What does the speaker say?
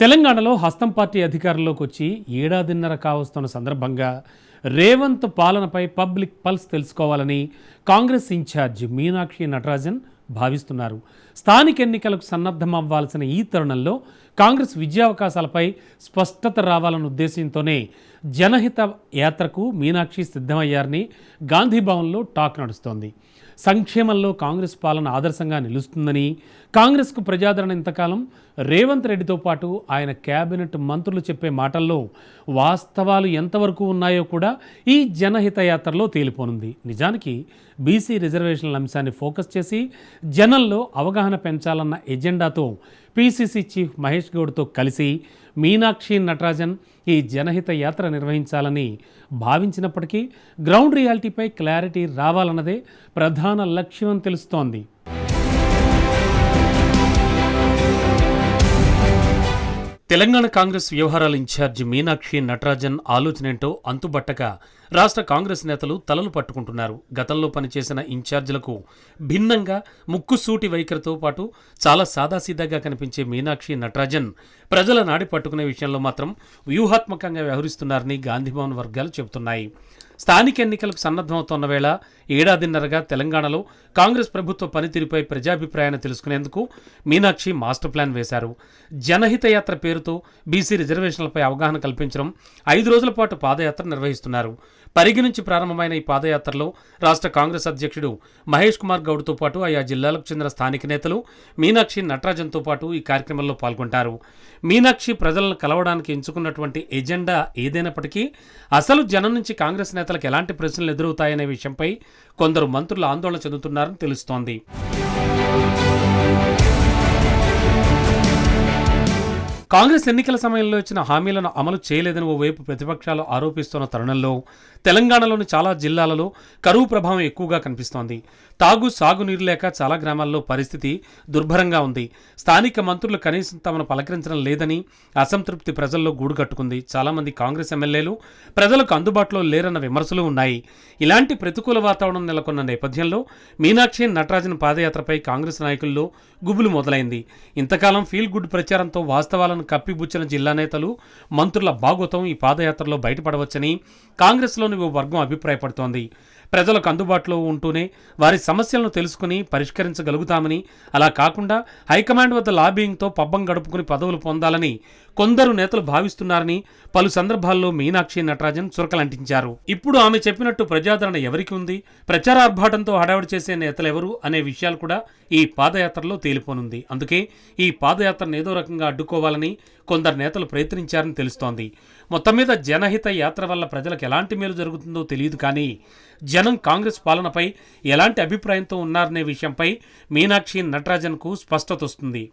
తెలంగాణలో హస్తం పార్టీ అధికారంలోకి వచ్చి ఏడాదిన్నర కావస్తున్న సందర్భంగా రేవంత్ పాలనపై పబ్లిక్ పల్స్ తెలుసుకోవాలని కాంగ్రెస్ ఇన్ఛార్జ్ మీనాక్షి నటరాజన్ భావిస్తున్నారు. స్థానిక ఎన్నికలకు సన్నద్ధం అవ్వాల్సిన ఈ తరుణంలో కాంగ్రెస్ విద్యావకాశాలపై స్పష్టత రావాలన్న ఉద్దేశంతోనే జనహిత యాత్రకు మీనాక్షి సిద్ధమయ్యారని గాంధీభవన్లో టాక్ నడుస్తోంది. సంక్షేమంలో కాంగ్రెస్ పాలన ఆదర్శంగా నిలుస్తుందని కాంగ్రెస్కు ప్రజాదరణ ఇంతకాలం రేవంత్ రెడ్డితో పాటు ఆయన కేబినెట్ మంత్రులు చెప్పే మాటల్లో వాస్తవాలు ఎంతవరకు ఉన్నాయో కూడా ఈ జనహిత యాత్రలో తేలిపోనుంది. నిజానికి బీసీ రిజర్వేషన్ల అంశాన్ని ఫోకస్ చేసి జనంలో అవగాహన పెంచాలన్న ఎజెండాతో పీసీసీ చీఫ్ మహేష్ గౌడ్తో కలిసి మీనాక్షి నటరాజన్ ఈ జనహిత యాత్ర నిర్వహించాలని భావించినప్పటికీ గ్రౌండ్ రియాలిటీపై క్లారిటీ రావాలన్నదే ప్రధాన లక్ష్యం తెలుస్తోంది. తెలంగాణ కాంగ్రెస్ వ్యవహారాల ఇన్ఛార్జి మీనాక్షి నటరాజన్ ఆలోచనేంటో అంతుబట్టక రాష్ట్ర కాంగ్రెస్ నేతలు తలలు పట్టుకుంటున్నారు. గతంలో పనిచేసిన ఇన్ఛార్జీలకు భిన్నంగా ముక్కుసూటి వైఖరితో పాటు చాలా సాదాసీదాగా కనిపించే మీనాక్షి నటరాజన్ ప్రజల నాడి పట్టుకునే విషయంలో మాత్రం వ్యూహాత్మకంగా వ్యవహరిస్తున్నారని గాంధీభవన్ వర్గాలు చెబుతున్నాయి. స్థానిక ఎన్నికలకు సన్నద్ధమవుతున్న వేళ ఏడాదిన్నరగా తెలంగాణలో కాంగ్రెస్ ప్రభుత్వ పనితీరుపై ప్రజాభిప్రాయాన్ని తెలుసుకునేందుకు మీనాక్షి మాస్టర్ ప్లాన్ వేశారు. జనహితయాత్ర పేరుతో బీసీ రిజర్వేషన్లపై అవగాహన కల్పించడం ఐదు రోజుల పాటు పాదయాత్ర నిర్వహిస్తున్నారు. పరిగి నుంచి ప్రారంభమైన ఈ పాదయాత్రలో రాష్ట్ర కాంగ్రెస్ అధ్యక్షుడు మహేష్ కుమార్ గౌడ్తో పాటు ఆయా జిల్లాలకు చెందిన స్థానిక నేతలు మీనాక్షి నటరాజన్తో పాటు ఈ కార్యక్రమంలో పాల్గొంటారు. మీనాక్షి ప్రజలను కలవడానికి ఎంచుకున్నటువంటి ఎజెండా ఏదైనప్పటికీ అసలు జనం నుంచి కాంగ్రెస్ నేత నేతలకు ఎలాంటి ప్రశ్నలు ఎదురవుతాయనే విషయంపై కొందరు మంత్రులు ఆందోళన చెందుతున్నారని తెలుస్తోంది. కాంగ్రెస్ ఎన్నికల సమయంలో ఇచ్చిన హామీలను అమలు చేయలేదని ఓవైపు ప్రతిపక్షాలు ఆరోపిస్తున్న తరుణంలో తెలంగాణలోని చాలా జిల్లాలలో కరువు ప్రభావం ఎక్కువగా కనిపిస్తోంది. తాగు సాగునీరు లేక చాలా గ్రామాల్లో పరిస్థితి దుర్భరంగా ఉంది. స్థానిక మంత్రులు కనీసం తమను పలకరించడం లేదని అసంతృప్తి ప్రజల్లో గూడు కట్టుకుంది. చాలామంది కాంగ్రెస్ ఎమ్మెల్యేలు ప్రజలకు అందుబాటులో లేరన్న విమర్శలు ఉన్నాయి. ఇలాంటి ప్రతికూల వాతావరణం నెలకొన్న నేపథ్యంలో మీనాక్షి నటరాజన్ పాదయాత్రపై కాంగ్రెస్ నాయకుల్లో గుబులు మొదలైంది. ఇంతకాలం ఫీల్ గుడ్ ప్రచారంతో వాస్తవాలను కప్పిబుచ్చిన జిల్లా నేతలు మంత్రుల బాగోతం ఈ పాదయాత్రలో బయటపడవచ్చని కాంగ్రెస్లోని ఓ వర్గం అభిప్రాయపడుతోంది. ప్రజలకు అందుబాటులో ఉంటూనే వారి సమస్యలను తెలుసుకుని పరిష్కరించగలుగుతామని అలా కాకుండా హైకమాండ్ వద్ద లాబింగ్తో పబ్బం గడుపుకుని పదవులు పొందాలని కొందరు నేతలు భావిస్తున్నారని పలు సందర్భాల్లో మీనాక్షి నటరాజన్ చురకలంటించారు. ఇప్పుడు ఆమె చెప్పినట్టు ప్రజాదరణ ఎవరికి ఉంది? ప్రచారార్భాటంతో హడావిడి చేసే నేతలెవరు అనే విషయాలు కూడా ఈ పాదయాత్రలో తేలిపోనుంది. అందుకే ఈ పాదయాత్రను ఏదో రకంగా అడ్డుకోవాలని కొందరు నేతలు ప్రయత్నించారని తెలుస్తోంది. మొత్తం మీద జనహిత యాత్ర వల్ల ప్రజలకు ఎలాంటి మేలు జరుగుతుందో తెలియదు కానీ జనం కాంగ్రెస్ పాలనపై ఎలాంటి అభిప్రాయంతో ఉన్నారనే విషయంపై మీనాక్షి నటరాజన్కు స్పష్టత వస్తుంది